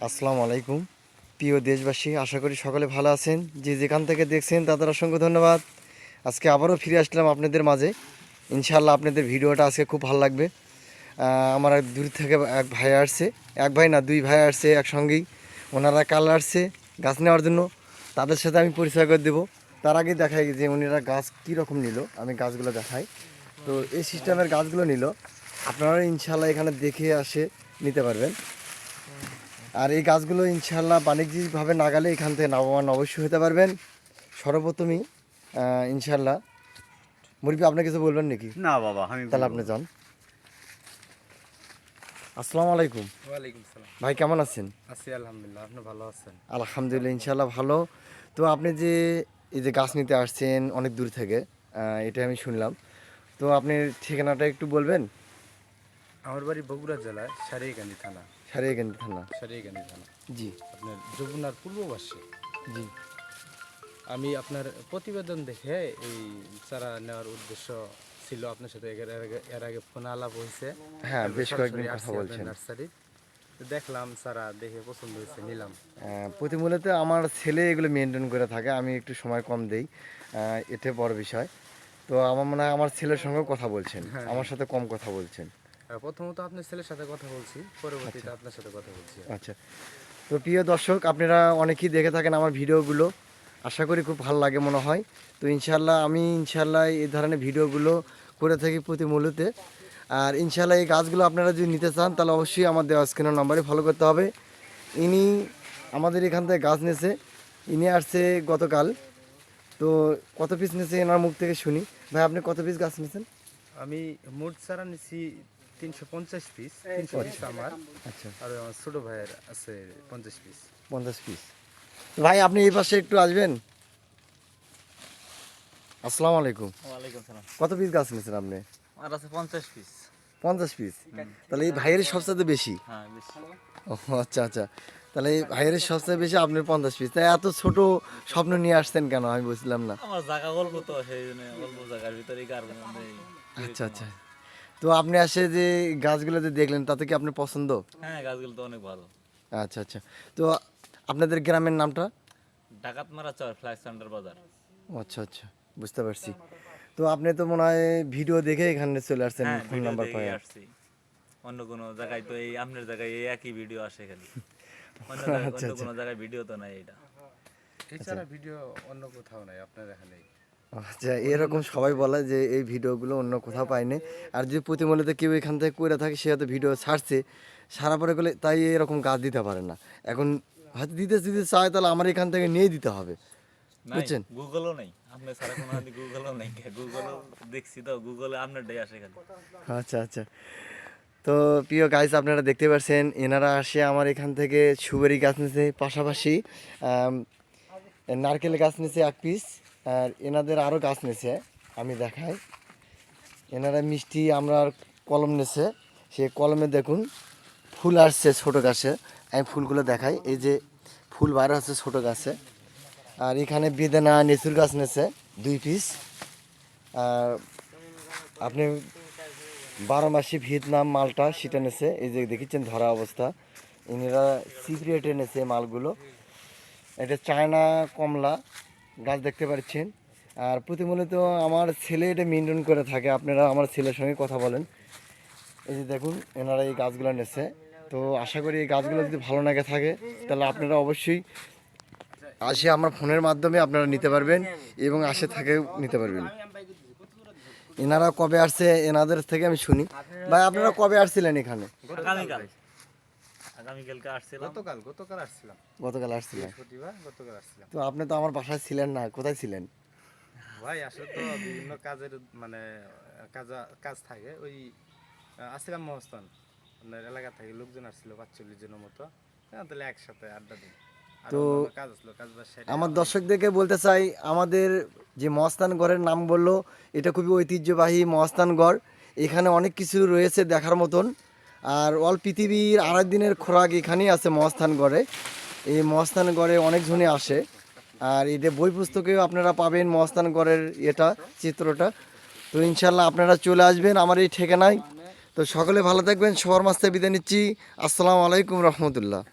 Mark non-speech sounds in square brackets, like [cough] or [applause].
আসসালামু আলাইকুম। প্রিয় দেশবাসী, আশা করি সকলে ভালো আছেন। যে যেখান থেকে দেখছেন, তাদের অসংখ্য ধন্যবাদ। আজকে আবারও ফিরে আসলাম আপনাদের মাঝে। ইনশাল্লাহ আপনাদের ভিডিওটা আজকে খুব ভালো লাগবে। আমার এক দূর থেকে এক ভাই আসছে। এক ভাই না, দুই ভাই আসছে একসঙ্গেই। ওনারা কাল আসছে গাছ নেওয়ার জন্য। তাদের সাথে আমি পরিচয় করে দেবো। তার আগে দেখাই যে উনিরা গাছ কীরকম নিল। আমি গাছগুলো দেখাই। তো এই সিস্টেমের গাছগুলো নিল। আপনারা ইনশাল্লাহ এখানে দেখে আসে নিতে পারবেন। আর এই গাছগুলো ইনশাল্লাহ বাণিজ্যিকভাবে নাগালে এখান থেকে লাভবান অবশ্যই হতে পারবেন। সর্বপ্রথমই ইনশাল্লাহ মুরবি আপনি কিছু বলবেন নাকি? না বাবা আমি তাহলে আপনি যান। আসসালামু আলাইকুম। ওয়ালাইকুম সালাম। ভাই কেমন আছেন? আছি আলহামদুলিল্লাহ। আপনি ভালো আছেন? আলহামদুলিল্লাহ ইনশাল্লাহ ভালো। তো আপনি যে এই যে গাছ নিতে আসছেন অনেক দূর থেকে এটা আমি শুনলাম। তো আপনি ঠিকানাটা একটু বলবেন? আমার বাড়ি বগুড়া জেলায় সারিয়াকান্দি থানা। সারিয়াগঞ্জ থানা। সারিয়াকান্দি থানা। জি। আপনার যমুনার পূর্ববাসী। জি। আমি আপনার প্রতিবেদন দেখে এই চারা নেওয়ার উদ্দেশ্য ছিল আপনার সাথে এর আগে এর আগে ফোন আলাপ হয়েছে। হ্যাঁ বেশ কয়েকদিন কথা বলছেন। নার্সারি তো দেখলাম চারা দেখে পছন্দ হয়েছে নিলাম। প্রতিমূলতে আমার ছেলে এগুলো মেনটেন করে থাকে আমি একটু সময় কম দেই। এটা বড় বিষয়। তো আমার মনে হয় আমার ছেলের সঙ্গেও কথা বলছেন হ্যাঁ। আমার সাথে কম কথা বলছেন। প্রথমত আপনার ছেলের সাথে কথা বলছি পরবর্তীতে আপনার সাথে কথা বলছি। আচ্ছা। তো প্রিয় দর্শক আপনারা অনেকেই দেখে থাকেন আমার ভিডিওগুলো। আশা করি খুব ভালো লাগে মনে হয়। তো ইনশাল্লাহ আমি ইনশাল্লাহ এই ধরনের ভিডিওগুলো করে থাকি প্রতি মূল্যতে আর ইনশাল্লাহ এই গাছগুলো আপনারা যদি নিতে চান তাহলে অবশ্যই আমার দেওয়া স্ক্রিনের নাম্বারে ফলো করতে হবে। ইনি আমাদের এখান থেকে গাছ নিয়েছে ইনি আসছে গতকাল। তো কত পিস নিয়েছে এনার মুখ থেকে শুনি। ভাই আপনি কত পিস গাছ নিয়েছেন আমি মোট চারা নিছি তিনশো পঞ্চাশ পিস তিনশো পিস আমার। আচ্ছা। আর আমার ছোট ভাইয়ের আছে পঞ্চাশ পিস পঞ্চাশ পিস ভাই আপনি এই পাশে একটু আসবেন। আসসালামু আলাইকুম। ওয়ালাইকুম সালাম। কত পিস গাছ নিয়েছেন আপনি? আমার আছে পঞ্চাশ পিস পঞ্চাশ পিস তাহলে এই ভাইয়ের সবচেয়ে বেশি? হ্যাঁ বেশি। ও আচ্ছা আচ্ছা। তাহলে এই ভাইয়ের সবচেয়ে বেশি আপনার পঞ্চাশ পিস তাই এত ছোট স্বপ্ন নিয়ে আসছেন কেন? আমি বুঝলাম না। আমার জায়গা অল্প তো সেই জন্য অল্প জায়গার ভিতরে আচ্ছা আচ্ছা। তো আপনি আসে যে গাছগুলো যে দেখলেন তাতে কি আপনার পছন্দ? হ্যাঁ গাছগুলো তো অনেক ভালো। আচ্ছা আচ্ছা। তো আপনাদের গ্রামের নামটা? ডাকাত মারা চর ফ্ল্যাগ সেন্টার বাজার। আচ্ছা আচ্ছা। বুঝতে পারছি। তো আপনি তো মনে হয় ভিডিও দেখে এখানে চলে আসছেন ফোন নাম্বার পাই আসছি। অন্য কোনো জায়গায় তো এই আপনার জায়গায় এই একই ভিডিও আসে খালি। [laughs] অন্য জায়গায় আচ্ছা, অন্য কোনো জায়গায় ভিডিও তো নাই এটা। এছাড়া ভিডিও অন্য কোথাও নাই আপনার এখানে আচ্ছা এরকম সবাই বলে যে এই ভিডিওগুলো অন্য কোথাও পায়নি। আর যদি প্রতিমূল্যতে কেউ এখান থেকে করে থাকে সে হয়তো ভিডিও ছাড়ছে। সারা পরে গেলে তাই এরকম গাছ দিতে পারে না। এখন হয়তো দিতে দিতে চায় তাহলে আমার এখান থেকে নিয়ে দিতে হবে। বুঝছেন? গুগলও নাই। আপনার সারা কোনো গুগলও নাই। গুগলও দেখছি তো গুগলে আপনার ডে আসে খালি। আচ্ছা আচ্ছা। তো প্রিয় গাছ আপনারা দেখতে পাচ্ছেন এনারা আসে আমার এখান থেকে সুবেরি গাছ নিছে পাশাপাশি নারকেল গাছ নিছে এক পিস আর এনাদের আরও গাছ নিছে, আমি দেখাই। এনারা মিষ্টি আমরা কলম নেছে সে কলমে দেখুন, ফুল আসছে ছোট গাছে। আমি ফুলগুলো দেখাই, এই যে ফুল বার হচ্ছে ছোট গাছে। আর এখানে বেদানা, নেচুর গাছ নেছে, দুই পিস। আর আপনি বারো মাসি ভিয়েতনাম মালটা সেটা নেছে, এই যে দেখেছেন ধরা অবস্থা। ইনারা সিক্রেট এনেছে মালগুলো। এটা চায়না কমলা গাছ দেখতে পাচ্ছেন। আর প্রতিমূলত আমার ছেলে এটা মেনটেন করে থাকে। আপনারা আমার ছেলের সঙ্গে কথা বলেন। এই যে দেখুন, এনারা এই গাছগুলো নেছে। তো আশা করি এই গাছগুলো যদি ভালো লাগে থাকে, তাহলে আপনারা অবশ্যই আসে আমার ফোনের মাধ্যমে আপনারা নিতে পারবেন এবং আসে থাকেও নিতে পারবেন। এনারা কবে আসছে, এনাদের থেকে আমি শুনি। ভাই, আপনারা কবে আসছিলেন এখানে? আগামীকালকে আসছিলাম। গতকাল গতকাল আসছিলাম। গতকাল আসছিলেন বৃহস্পতিবার গতকাল আসছিলাম। তো আপনি তো আমার বাসায় ছিলেন না কোথায় ছিলেন? ভাই আসলে তো বিভিন্ন কাজের মানে কাজ কাজ থাকে। ওই আহ, আসছিলাম মহস্থান। আপনার এলাকা থেকে লোকজন আসছিল পাঁচচল্লিশ জনের মতো। হ্যাঁ তাহলে একসাথে আড্ডা আর তো কাজ আসলো কাজ বাজ সেরে আমার দর্শকদেরকে বলতে চাই আমাদের যে মহাস্থানগড়ের নাম বলল এটা খুবই ঐতিহ্যবাহী মহাস্থানগড় এখানে অনেক কিছু রয়েছে দেখার মতন। আর অল পৃথিবীর আড়াই দিনের খোরাক এখানেই আছে মহাস্থানগড়ে। এই মহাস্থানগড়ে অনেকজনই আসে। আর এটা বই পুস্তকেও আপনারা পাবেন মহাস্থানগড়ের এটা, চিত্রটা। তো ইনশাল্লাহ আপনারা চলে আসবেন আমার এই ঠিকানায়। তো সকলে ভালো থাকবেন, সবার মাস্তে বিদায় নিচ্ছি। আসসালামু আলাইকুম রহমতুল্লাহ।